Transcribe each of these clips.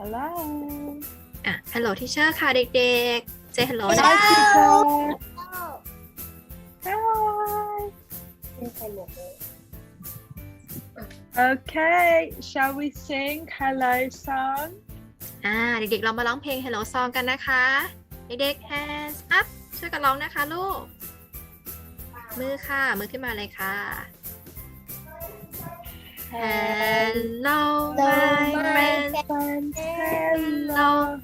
Hello. อะ hello teacher ค่ะเด็กๆ say hello Hi, นะ teacher. โอ้ Hi. เป็นใครหมดเลย Okay, shall we sing hello song? อ่าเด็กๆ เรามาร้องเพลง hello song กันนะคะ เด็กๆ hands up ช่วยกันร้องนะคะลูก มือค่ะ มือขึ้นมาเลยค่ะ hello my friend Hello.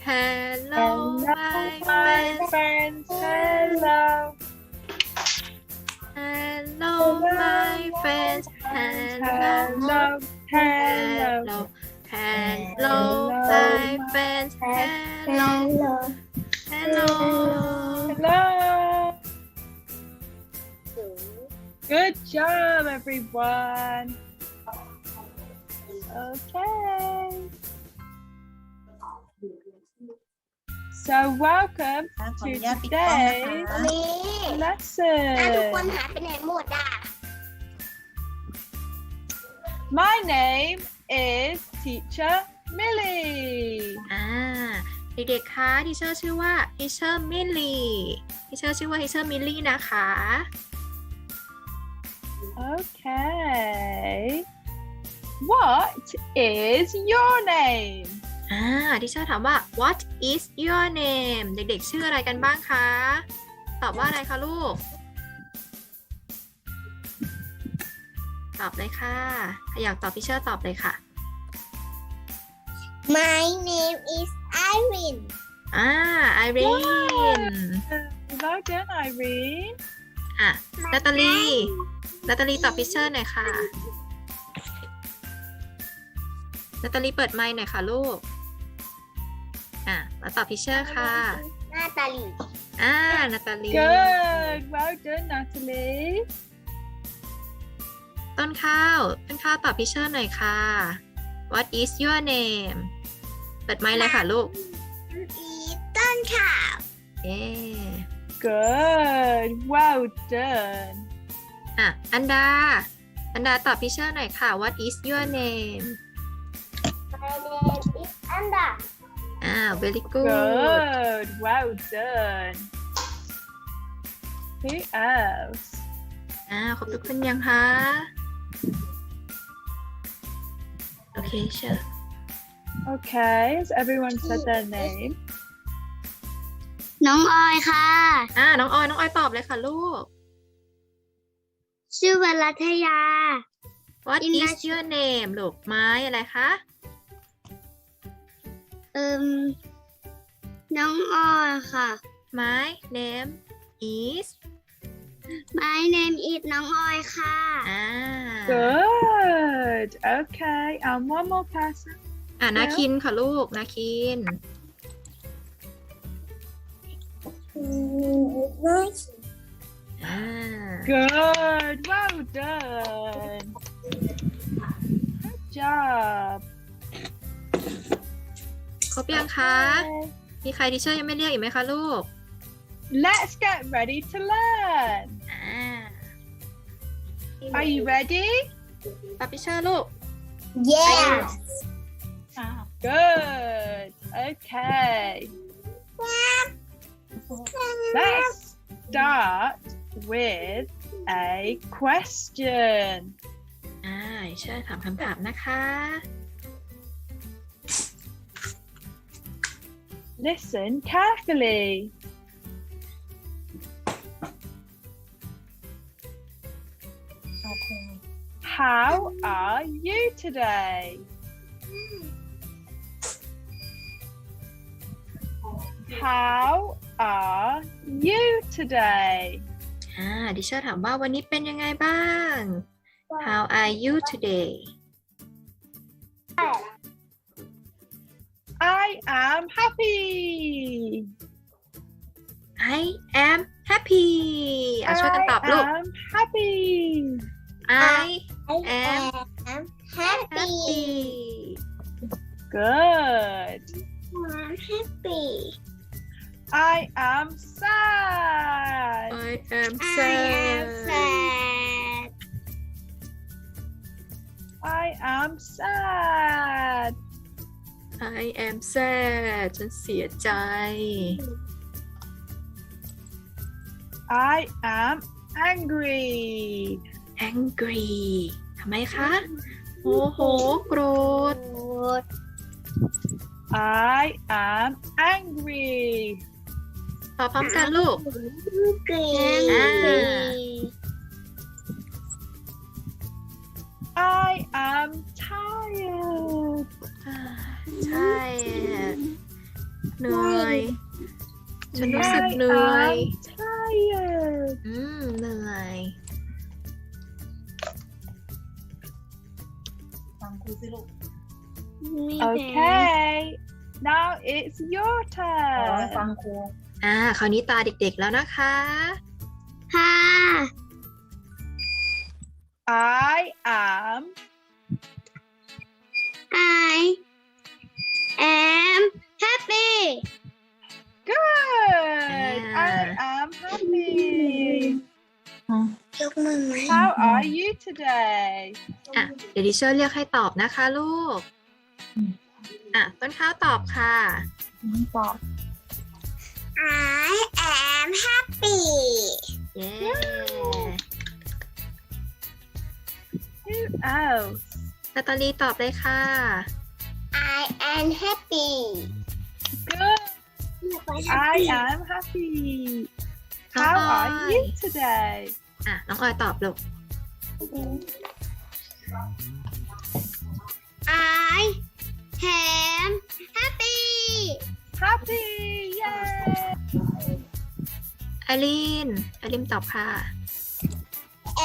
hello my my friend friends. Hello. hello my friends hello Hello. Hello. Job, everyone. Okay. So, welcome ขออ to นุญาตปิดกล้องนะคะ today's นี่อะทุกคน lesson. หายไปไหนหมดอะ My name is Teacher Millie. อ่าเด็กๆคะทีเชอร์ชื่อว่าทีเชอร์มิลลี่ทีเชอร์ชื่อว่าทีเชอร์มิลลี่นะคะ Okay. What is your name? อ่าทีเชอร์ถามว่า what is your name เด็กๆ ชื่ออะไรกันบ้างคะ ตอบว่าอะไรคะลูก ตอบเลยค่ะใครอยากตอบทีเชอร์ตอบเลยค่ะ My name is Irene อ่าไอรีน Well done, Irene. อะนาตาลี นาตาลีตอบทีเชอร์หน่อยค่ะ นาตาลีเปิดไมค์หน่อยค่ะลูก อะมาตอบทีเชอร์ค่ะ หน้าตาลีอ่า นาตาลี Good. Well done, Natalie. ต้นข้าว ต้นข้าวตอบทีเชอร์หน่อยค่ะ What is your name เปิดไมค์เลยค่ะลูก อีต้นข่าวเย้ Good. Well done. อะอันดา อันดาตอบทีเชอร์หน่อยค่ะ What is your name My name is Anda อ่า very good Good. Well done. Who else? อ่าครบทุกคนยังคะ โอเคเชิญ Okay. Has everyone said their name? น้องออยค่ะ อ่าน้องออย น้องออยตอบเลยค่ะลูก ชื่อวรัทยา What อิน is ดา your name ลูกไม้อะไรคะ เอิมน้องออยค่ะไม้ name is My name is น้องออยค่ะ อ่า Good. Okay. And one more person. อ่านาคินค่ะลูกนาคินอ่า Good. Well done. Good job. ครบยังคะ Okay. มีใครที่เชอร์ยังไม่เรียกอีกไหมคะลูก Let's get ready to learn. อ่า Are you ready? ปาปิเชอร์ลูก Yes Good. Okay. Let's start with a question. อ่าเชอร์ถามคำถามนะคะ Listen carefully. How are you today? How are you today? อ่าดิเชอร์ถามว่าวันนี้เป็นยังไงบ้าง How are you today I am happy. I am happy อะช่วยกันตอบลูก I am happy. I I am am happy happy Good. I'm happy I am sad. I am I am sad sad I am sad. I am sad ฉันเสียใจ I am angry. angry ทำไมคะโอ้โหโกรธ I am angry. ตอบพร้อมกันลูกเก่งอ่า I am tired. ใช่เหนื่อย ฉันรู้สึก I เหนื่อย am tired. อืม เหนื่อย ฟังครูสิลูก Okay. Now it's your ขอให้ฟัง turn. ครู อ่า คราวนี้ตาเด็กๆแล้วนะคะ ค่ะ I am I am happy good. I Yeah. am happy. ยกมือไหม How are you today? อะเดี๋ยวดิเชอร์เรียกให้ตอบนะคะลูก อะต้นข้าวตอบค่ะ ตอบ I am happy เย้ Who else? นาตาลีตอบเลยค่ะ I am happy Good. I am happy. How are you today? อะ น้องออยตอบลูก I am happy Happy. Yay. อลินอลินตอบค่ะ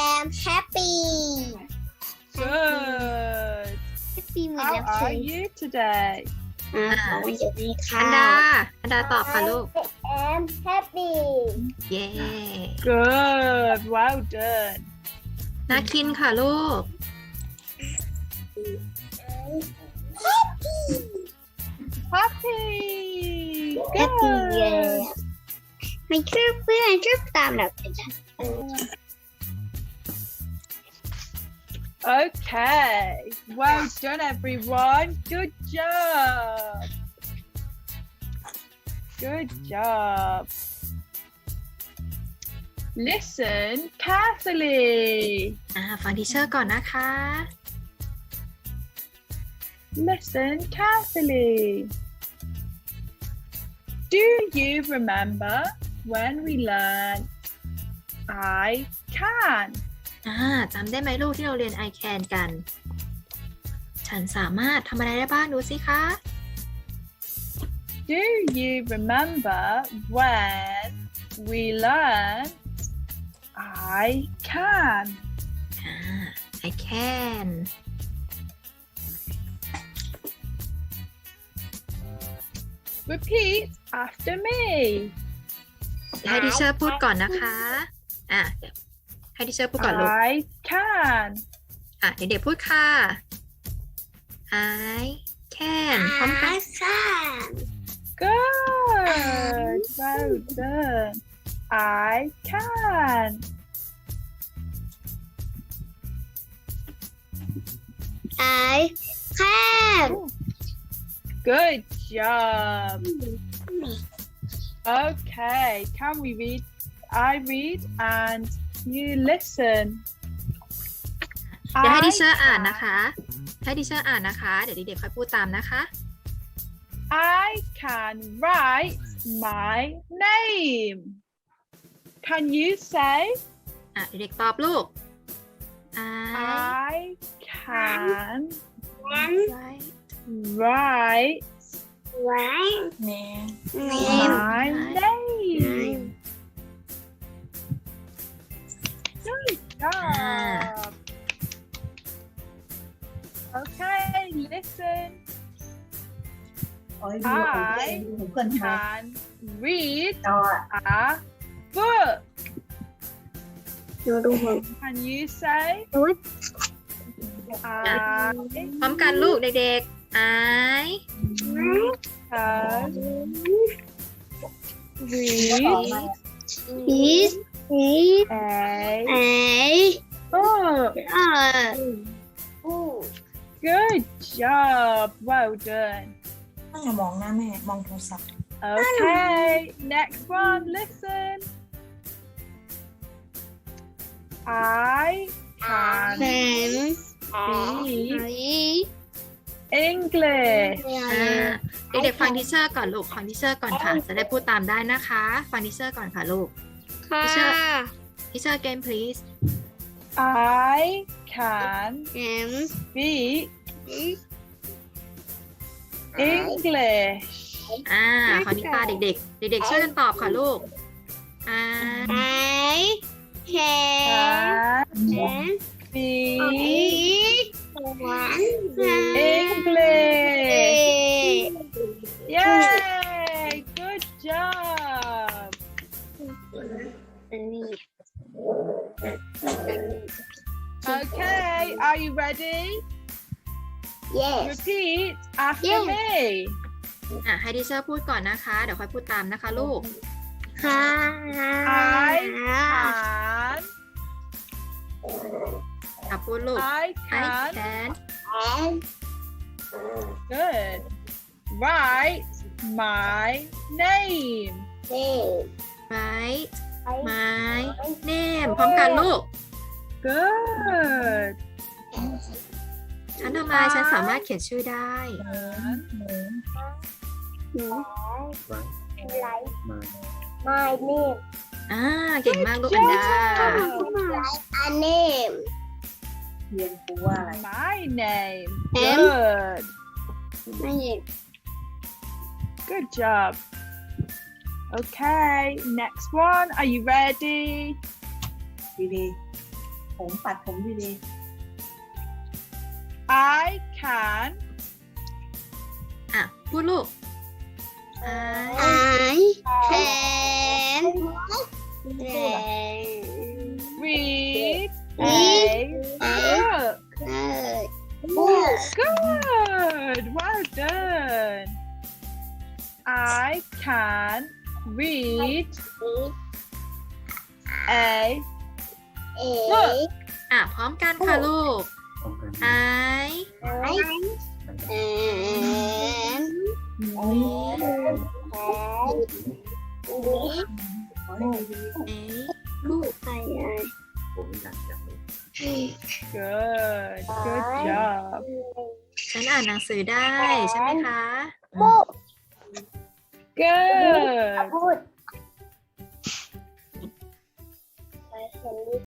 am happy Good. happy เหมือน How แล้ว are you today? อ่าขอวันหยุดนี้ค่ะ อันดาอันดาตอบค่ะลูก I am happy เย้ Good. Well done. นาคินค่ะลูก Happy. แฮปปี้เย้ไม่ชอบเพื่อนชอบตามแบบ Okay. Well done, everyone. Good job. Good job. Listen carefully. อ่าฟังทีเชอร์ก่อนนะคะ Listen carefully. Do you remember when we learned I can? อ่าจำได้ไหมลูกที่เราเรียน I can กัน ฉันสามารถทำอะไรได้บ้างดูสิคะ Do you remember when we learned I can? อ่า I can Repeat after me. ให้ดิเชอร์พูดก่อนนะคะ อะเดี๋ยวให้ดิเชอร์พูดก่อนลูก I can. อะเด็กๆพูดค่ะ I can พร้อมกัน can Good. Well done. I can. I can Good job. Okay, can we read? I read and you listen. เดี๋ยวให้ I ดิเชอร์อ่าน can- นะคะ ให้ดิเชอร์อ่านนะคะ เดี๋ยวเด็กๆค่อยพูดตามนะคะ I can write my name. Can you say อะเด็กๆตอบลูก I I can can write write write แม่ name my name? Good job. Okay, listen. ขอให้ดูของตัวเองดูของเพื่อนทำไม Can read ต่อ a book. ดูดูผม Can you say อุ๊ย I พร้อมกันลูกเด็กๆ I can ต่อ read มา is is a a book. uh Good job. Well done. ไม่อย่ามองหน้าแม่ มองโทรศัพท์ Okay, next one, listen. I can แขน speak English. อ่าเด็กๆฟังทิเชอร์ก่อนลูกฟังทิเชอร์ก่อนค่ะ จะได้พูดตามได้นะคะ ฟังทิเชอร์ก่อนค่ะลูกค่ะทิเชอร์ again please I can แขน speak English. อ่าคราวนี้ตาเด็กๆ เด็กๆ ช่วยกันตอบค่ะลูกอ่าไอแขน Can แขน speak หวาน English. Okay, are you ready? yes Repeat after Yes. me. อะให้ทิเชอร์พูดก่อนนะคะ เดี๋ยวค่อยพูดตามนะคะลูก ค่ะ I can อะพูดลูก I I can can good write my name. write my name พร้อมกันลูก Good. ฉันทำไมฉันสามารถเขียนชื่อได้ my name อ่าเก่งมากลูกอันดา a name เรียนครูว่าอะไร My name. M. Good. my name Good job. Okay, next one. Are you ready? ดีๆ ผมปัดผมดี I can อะพูดลูก I I can read a Read book. Good. Well done. I can read a book. อะพร้อมกันค่ะลูก I I can a ๆขอให้ดี book Good. Good job. ฉันอ่านหนังสือได้ใช่ไหมคะ Good. พูด